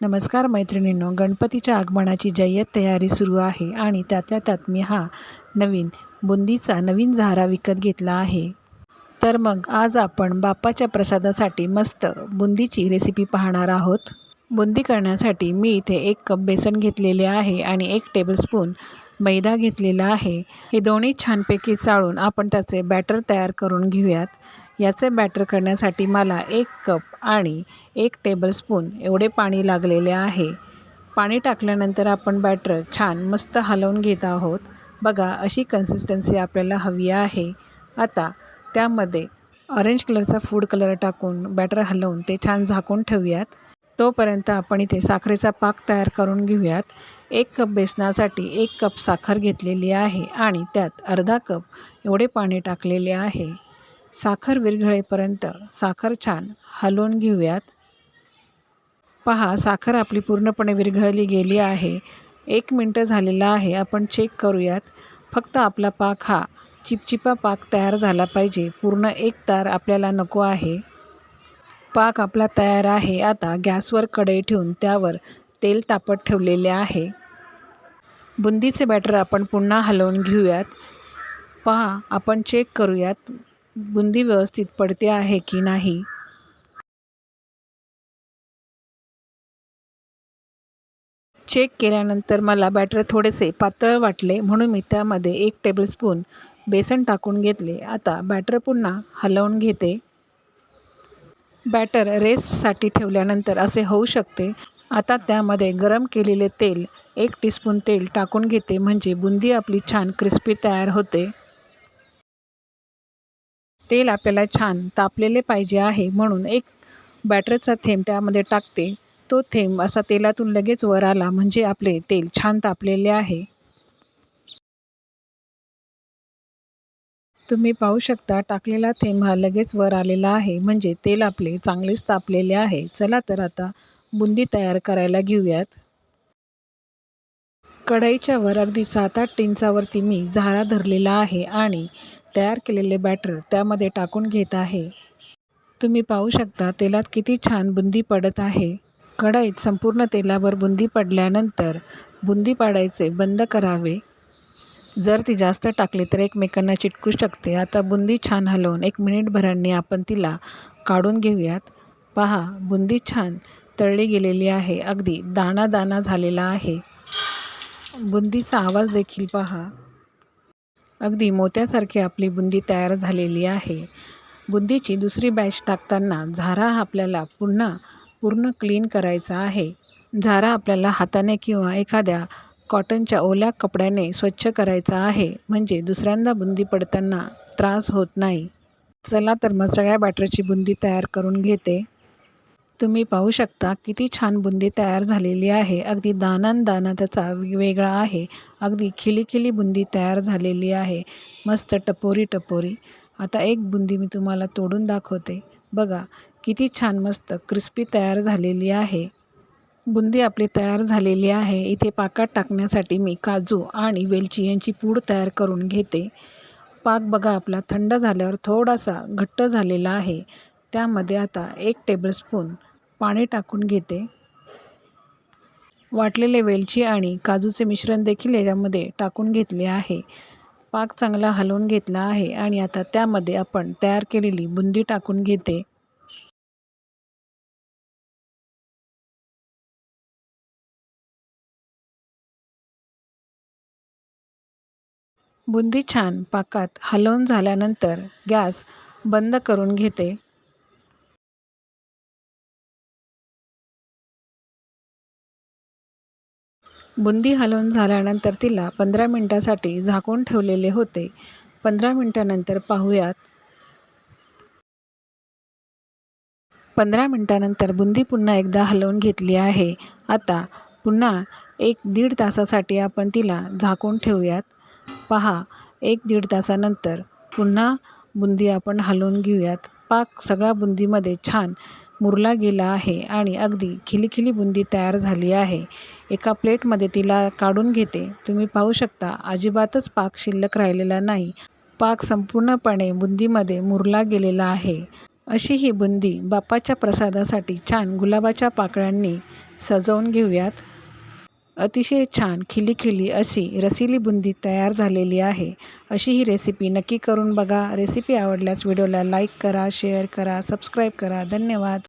नमस्कार मैत्रिणींनो गणपतीच्या आगमनाची जय्यत तयारी सुरू आहे आणि त्यातल्या त्यात मी हा नवीन बुंदीचा नवीन झारा विकत घेतला आहे. तर मग आज आपण बाप्पाच्या प्रसादासाठी मस्त बुंदीची रेसिपी पाहणार आहोत. बुंदी करण्यासाठी मी इथे एक कप बेसन घेतलेले आहे आणि एक टेबलस्पून मैदा घेतलेला आहे. हे दोन्ही छानपैकी चाळून आपण त्याचे बॅटर तयार करून घेऊयात. याचे बॅटर करण्यासाठी मला एक कप आणि एक टेबलस्पून एवढे पाणी लागलेले आहे. पाणी टाकल्यानंतर आपण बॅटर छान मस्त हलवून घेत आहोत. बघा अशी कन्सिस्टन्सी आपल्याला हवी आहे. आता त्यामध्ये ऑरेंज कलरचा फूड कलर टाकून बॅटर हलवून ते छान झाकून ठेवूयात. तोपर्यंत आपण इथे साखरेचा पाक तयार करून घेऊयात. एक कप बेसनासाठी एक कप साखर घेतलेली आहे आणि त्यात अर्धा कप एवढे पाणी टाकलेले आहे. साखर विरघळेपर्यंत साखर छान हलवून घेऊयात. पहा साखर आपली पूर्णपणे विरघळली गेली आहे. एक मिनटं झालेला आहे आपण चेक करूयात. फक्त आपला पाक हा चिपचिपा पाक तयार झाला पाहिजे. पूर्ण एक तार आपल्याला नको आहे. पाक आपला तयार आहे. आता गॅसवर कढई ठेवून त्यावर तेल तापत ठेवलेले आहे. बुंदीचे बॅटर आपण पुन्हा हलवून घेऊयात. पहा आपण चेक करूयात. बुंदी व्यवस्थित पडते आहे की नाही? चेक केल्यानंतर मला बॅटर थोडेसे पातळ वाटले म्हणून मी त्यामध्ये एक टेबलस्पून बेसन टाकून घेतले. आता बॅटर पुन्हा हलवून घेते. बॅटर रेस्टसाठी ठेवल्यानंतर असे होऊ शकते. आता त्यामध्ये गरम केलेले तेल एक टीस्पून तेल टाकून घेते म्हणजे बुंदी आपली छान क्रिस्पी तयार होते. तेल आपल्याला छान तापलेले पाहिजे आहे म्हणून एक बॅटरचा थेंब त्यामध्ये टाकते. तो थेंब असा तेलातून लगेच वर आला म्हणजे आपले तेल छान तापलेले आहे. तुम्ही पाहू शकता टाकलेला थेंब हा लगेच वर आलेला आहे म्हणजे तेल आपले चांगलेच तापलेले आहे. चला तर आता बुंदी तयार करायला घेऊयात. कढईच्या वर अगदी सात आठ टिंचावरती मी झारा धरलेला आहे आणि तयार केलेले बॅटर त्यामध्ये टाकून घेत आहे. तुम्ही पाहू शकता तेलात किती छान बुंदी पडत आहे. कढईत संपूर्ण तेलावर बुंदी पडल्यानंतर बुंदी पाडायचे बंद करावे. जर ती जास्त टाकली तर एकमेकांना चिटकू शकते. आता बुंदी छान हलवून एक मिनिटभरांनी आपण तिला काढून घेऊयात. पहा बुंदी छान तळली गेलेली आहे. अगदी दाणा दाणा झालेला आहे. बुंदीचा आवाज देखील पहा. अगदी मोत्यासारखी आपली बुंदी तयार झालेली आहे. बुंदीची दुसरी बॅच टाकताना झारा आपल्याला पुन्हा पूर्ण क्लीन करायचा आहे. झारा आपल्याला हाताने किंवा एखाद्या कॉटनच्या ओल्या कपड्याने स्वच्छ करायचा आहे. म्हणजे दुसऱ्यांदा बुंदी पडताना त्रास होत नाही. चला तर मग सगळ्या बॅटरची बुंदी तयार करून घेते. तुम्ही पाहू शकता किती छान बुंदी तयार झालेली आहे. अगदी दानान दाना त्याचा वेगळा आहे. अगदी खिली खिली बुंदी तयार झालेली आहे. मस्त टपोरी टपोरी. आता एक बुंदी मी तुम्हाला तोडून दाखवते. बघा किती छान मस्त क्रिस्पी तयार झालेली आहे. बुंदी आपली तयार झालेली आहे. इथे पाकात टाकण्यासाठी मी काजू आणि वेलची यांची पूड तयार करून घेते. पाक बघा आपला थंड झाल्यावर थोडासा घट्ट झालेला आहे. त्यामध्ये आता एक टेबलस्पून पाणी टाकून घेते. वाटलेले वेलची आणि काजूचे मिश्रण देखील याच्यामध्ये टाकून घेतले आहे. पाक चांगला हलवून घेतला आहे आणि आता त्यामध्ये आपण तयार केलेली बुंदी टाकून घेते. बुंदी छान पाकात हलवून झाल्यानंतर गॅस बंद करून घेते. बुंदी हलवून झाल्यानंतर तिला पंधरा मिनटासाठी झाकून ठेवलेले होते. पंधरा मिनटानंतर पाहूयात. पंधरा मिनटानंतर बुंदी पुन्हा एकदा हलवून घेतली आहे. आता पुन्हा एक दीड तासासाठी आपण तिला झाकून ठेवूयात. पहा एक दीड तासानंतर पुन्हा बुंदी आपण हलवून घेऊयात. पाक सगळ्या बुंदीमध्ये छान मुरला गेला आहे आणि अगदी खिलीखिली बुंदी तयार झाली आहे. एका प्लेटमध्ये तिला काढून घेते. तुम्ही पाहू शकता अजिबातच पाक शिल्लक राहिलेला नाही. पाक संपूर्णपणे बुंदीमध्ये मुरला गेलेला आहे. अशी ही बुंदी बाप्पाच्या प्रसादासाठी छान गुलाबाच्या पाकळ्यांनी सजवून घेऊयात. अतिशय छान खिलीखिली अशी रसिली बुंदी तयार झालेली आहे. अशी ही रेसिपी नक्की करून बघा. रेसिपी आवडल्यास व्हिडिओला लाईक करा शेअर करा सबस्क्राईब करा. धन्यवाद.